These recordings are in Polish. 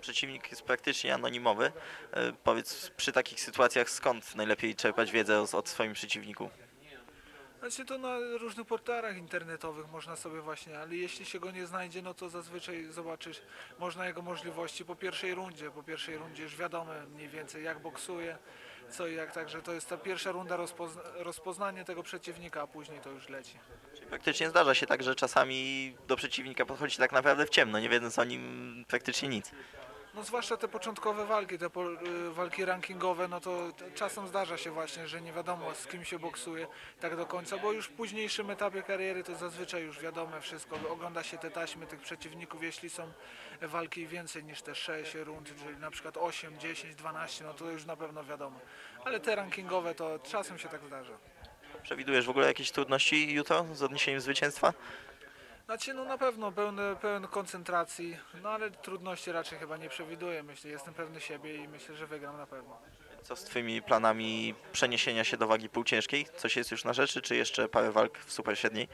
Przeciwnik jest praktycznie anonimowy. E, Powiedz, przy takich sytuacjach skąd najlepiej czerpać wiedzę o, o swoim przeciwniku? Znaczy to na różnych portalach internetowych można sobie właśnie, ale jeśli się go nie znajdzie, no to zazwyczaj zobaczysz, można jego możliwości po pierwszej rundzie. Po pierwszej rundzie już wiadomo mniej więcej jak boksuje, co i jak, także to jest ta pierwsza runda rozpozna rozpoznanie tego przeciwnika, a później to już leci. Czyli praktycznie zdarza się tak, że czasami do przeciwnika podchodzi tak naprawdę w ciemno, nie wiedząc o nim praktycznie nic. No zwłaszcza te początkowe walki, te po, y, walki rankingowe, no to czasem zdarza się właśnie, że nie wiadomo z kim się boksuje tak do końca, bo już w późniejszym etapie kariery to zazwyczaj już wiadomo wszystko, ogląda się te taśmy tych przeciwników, jeśli są walki więcej niż te 6 rund, czyli na przykład 8, 10, 12, no to już na pewno wiadomo. Ale te rankingowe to czasem się tak zdarza. Przewidujesz w ogóle jakieś trudności jutro z odniesieniem zwycięstwa? Znaczy, no na pewno pełny, pełen koncentracji, no ale trudności raczej chyba nie przewiduję, myślę, jestem pewny siebie i myślę, że wygram na pewno. Co z Twoimi planami przeniesienia się do wagi półciężkiej? Coś jest już na rzeczy, czy jeszcze parę walk w super średniej?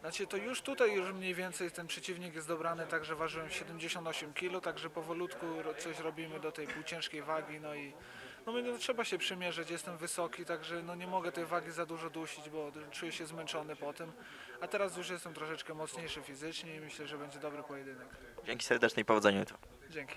Znaczy to już tutaj już mniej więcej ten przeciwnik jest dobrany, także ważyłem 78 kg, także powolutku coś robimy do tej półciężkiej wagi, no i no, no, trzeba się przymierzyć, jestem wysoki, także no nie mogę tej wagi za dużo dusić, bo czuję się zmęczony po tym, a teraz już jestem troszeczkę mocniejszy fizycznie i myślę, że będzie dobry pojedynek. Dzięki serdecznej powodzenia jutro. Dzięki.